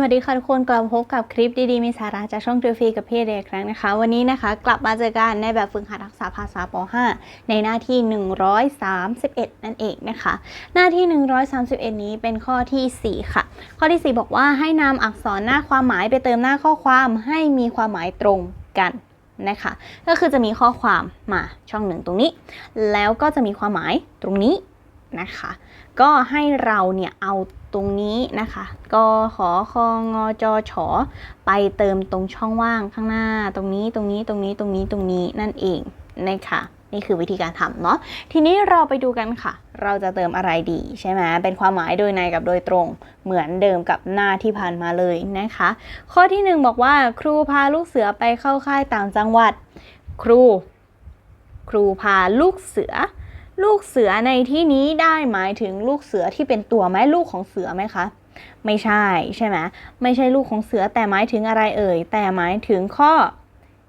วัสดีค่ะทุกคนกลับพบกับคลิปดีๆ มีสาระจากช่องจูฟีกับพี่เดย์ครั้งนะคะ วันนี้นะคะกลับมาเจอกันในแบบฝึกหัดทักษะภาษาป .5 ในหน้าที่ 131 นั่นเองนะคะ หน้าที่ 131 นี้เป็นข้อทีสี่ 4 ค่ะ ข้อที่ 4 บอกว่าให้นำอักษรหน้าความหมายไปเติมหน้าข้อความให้มีความหมายตรงกันนะคะ ก็คือจะมีข้อความมาช่องหนึ่งตรงนี้ แล้วก็จะมีความหมายตรงนี้นะคะ ก็ให้เราเนี่ยเอา ตรงนี้นะคะกขอคองอจอฉอไปเติมตรงช่องว่างข้างหน้า ตรงนี้ตรงนี้ตรงนี้ตรงนี้ตรงนี้นั่นเองนะคะนี่คือวิธีการทำเนาะทีนี้เราไปดูกันค่ะ เราจะเติมอะไรดีใช่ไหมเป็นความหมายโดยในกับโดยตรง เหมือนเดิมกับหน้าที่ผ่านมาเลยนะคะ ข้อที่หนึ่งบอกว่า ครูพาลูกเสือไปเข้าค่ายต่างจังหวัด ครู ครูพาลูกเสือ ลูกเสือในที่นี้ได้หมายถึงลูกเสือที่เป็นตัวไหมลูกของเสือไหมคะ ไม่ใช่ใช่ไหมไม่ใช่ลูกของเสือแต่หมายถึงอะไรเอ่ย แต่หมายถึงข้อ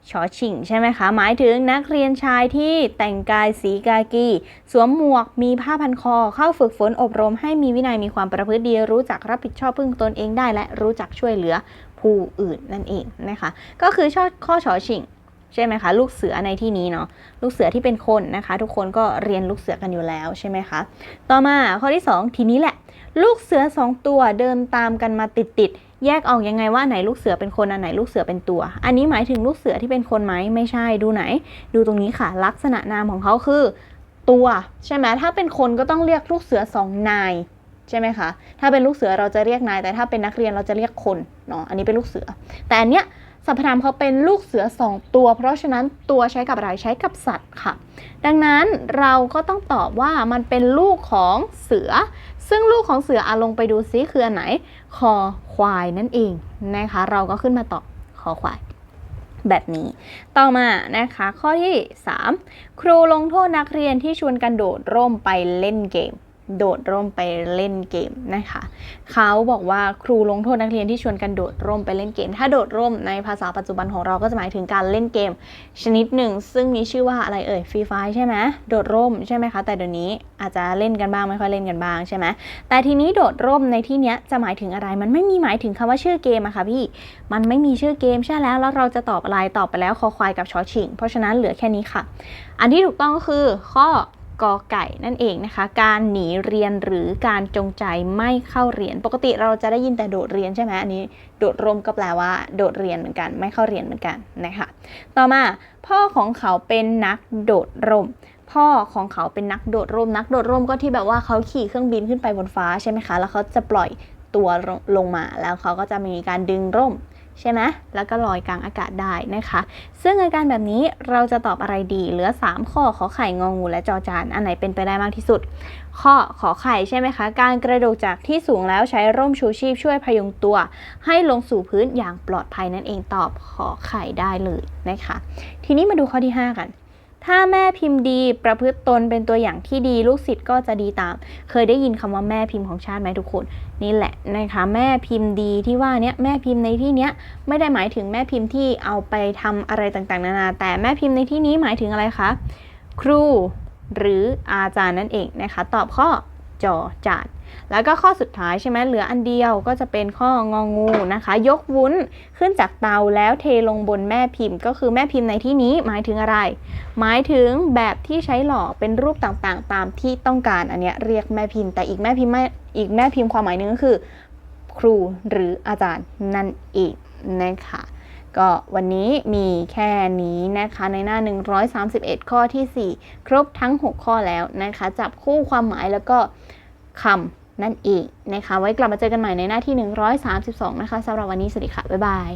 ชอชิงใช่ไหมคะ หมายถึงนักเรียนชายที่แต่งกายสีกากี สวมหมวกมีผ้าพันคอ เข้าฝึกฝนอบรมให้มีวินัยมีความประพฤติดี รู้จักรับผิดชอบพึ่งตนเองได้ และรู้จักช่วยเหลือผู้อื่นนั่นเองนะคะ ก็คือข้อชอชิง ใช่ไหมคะ ลูกเสือในที่นี้เนาะลูกเสือที่เป็นคนนะคะ ทุกคนก็เรียนลูกเสือกันอยู่แล้วใช่ไหมคะ ต่อมาข้อที่ 2 ทีนี้แหละ ลูกเสือ 2 ตัวเดินตามกันมาติดติดๆแยกออกยังไงว่าไหนลูกเสือเป็นคนอันไหนลูกเสือเป็นตัว อันนี้หมายถึงลูกเสือที่เป็นคนไหมไม่ใช่ดูไหน ดูตรงนี้ค่ะ ลักษณะนามของเขาคือตัวใช่ไหมถ้าเป็นคนก็ต้องเรียกลูกเสือสองนายใช่ไหมคะ ถ้าเป็นลูกเสือเราจะเรียกนาย แต่ถ้าเป็นนักเรียนเราจะเรียกคนเนาะ อันนี้เป็นลูกเสือ แต่อันเนี้ย สรรพนามเขาเป็นลูกเสือสองตัว เพราะฉะนั้นตัวใช้กับอะไรใช้กับสัตว์ค่ะ ดังนั้นเราก็ต้องตอบว่ามันเป็นลูกของเสือ ซึ่งลูกของเสืออาลงไปดูซิคืออันไหน คอควายนั่นเองนะคะ เราก็ขึ้นมาตอบคอควายแบบนี้ ต่อมานะคะ ข้อที่ 3 ครูลงโทษนักเรียนที่ชวนกันโดดร่มไปเล่นเกม โดดร่มไปเล่นเกมนะคะเขาบอกว่าครูลงโทษนักเรียนที่ชวนกันโดดร่มไปเล่นเกม ถ้าโดดร่มในภาษาปัจจุบันของเราก็จะหมายถึงการเล่นเกม ชนิดหนึ่ง ซึ่งมีชื่อว่าอะไรเอ่ยฟรีไฟใช่ไหมโดดร่มใช่ไหมคะแต่เดี๋ยวนี้อาจจะเล่นกันบ้างไม่ค่อยเล่นกันบ้างใช่ไหมแต่ทีนี้โดดร่มในที่เนี้ยจะหมายถึงอะไร มันไม่มีหมายถึงคำว่าชื่อเกมอะค่ะพี่มันไม่มีชื่อเกมใช่แล้วแล้วเราจะตอบอะไรตอบไปแล้วคอควายกับชอชิง เพราะฉะนั้นเหลือแค่นี้ค่ะ อันที่ถูกต้องก็คือข้อ กอไก่นั่นเองนะคะ การหนีเรียนหรือการจงใจไม่เข้าเรียน ปกติเราจะได้ยินแต่โดดเรียนใช่ไหมอันนี้โดดร่มก็แปลว่า โดดเรียนเหมือนกัน ไม่เข้าเรียนเหมือนกันนะคะ ต่อมาพ่อของเขาเป็นนักโดดร่มพ่อของเขาเป็นนักโดดร่มนักโดดร่มก็ที่แบบว่าเขาขี่เครื่องบินขึ้นไปบนฟ้าใช่ไหมคะ แล้วเขาจะปล่อยตัวลงมาแล้วเขาก็จะมีการดึงร่ม ใช่ไหมแล้วก็ลอยกลางอากาศได้นะคะ ซึ่งอาการแบบนี้เราจะตอบอะไรดี เหลือ 3 ข้อขอไข่งองูและจอจานอันไหนเป็นไปได้มากที่สุด ข้อขอไข่ใช่ไหมคะ การกระโดดจากที่สูงแล้วใช้ร่มชูชีพช่วยพยุงตัว ให้ลงสู่พื้นอย่างปลอดภัยนั่นเองตอบขอไข่ได้เลยนะคะ ทีนี้มาดูข้อที่ 5 กัน ถ้าแม่พิมพ์ดีประพฤติตนเป็นตัวอย่างที่ดีลูกศิษย์ก็จะดีตาม เคยได้ยินคำว่าแม่พิมพ์ของชาติไหมทุกคน นี่แหละนะคะแม่พิมพ์ดีที่ว่าเนี้ยแม่พิมพ์ในที่เนี้ยไม่ได้หมายถึงแม่พิมพ์ที่เอาไปทำอะไรต่างๆ นานา แต่แม่พิมพ์ในที่นี้หมายถึงอะไรคะครูหรืออาจารย์นั่นเองนะคะ ตอบข้อ จอจานแล้วก็ข้อสุดท้ายใช่ไหมเหลืออันเดียวก็จะเป็นข้ององูนะคะ ยกวุ้นขึ้นจากเตาแล้วเทลงบนแม่พิมพ์ ก็คือแม่พิมพ์ในที่นี้หมายถึงอะไร หมายถึงแบบที่ใช้หล่อเป็นรูปต่างๆ ตามที่ต้องการอันเนี้ยเรียกแม่พิมพ์ แต่อีกแม่พิมพ์ไม่อีกแม่พิมพ์ความหมายหนึงก็คือ ครูหรืออาจารย์นั่นเองนะคะ ก็วันนี้มีแค่นี้นะคะในหน้า 131 ข้อที่ 4 ครบทั้ง 6 ข้อแล้วนะคะ จับคู่ความหมายแล้วก็คำนั่นเองนะคะ ไว้กลับมาเจอกันใหม่ในหน้าที่ 132 นะคะสำหรับวันนี้สวัสดีค่ะ บ๊ายบาย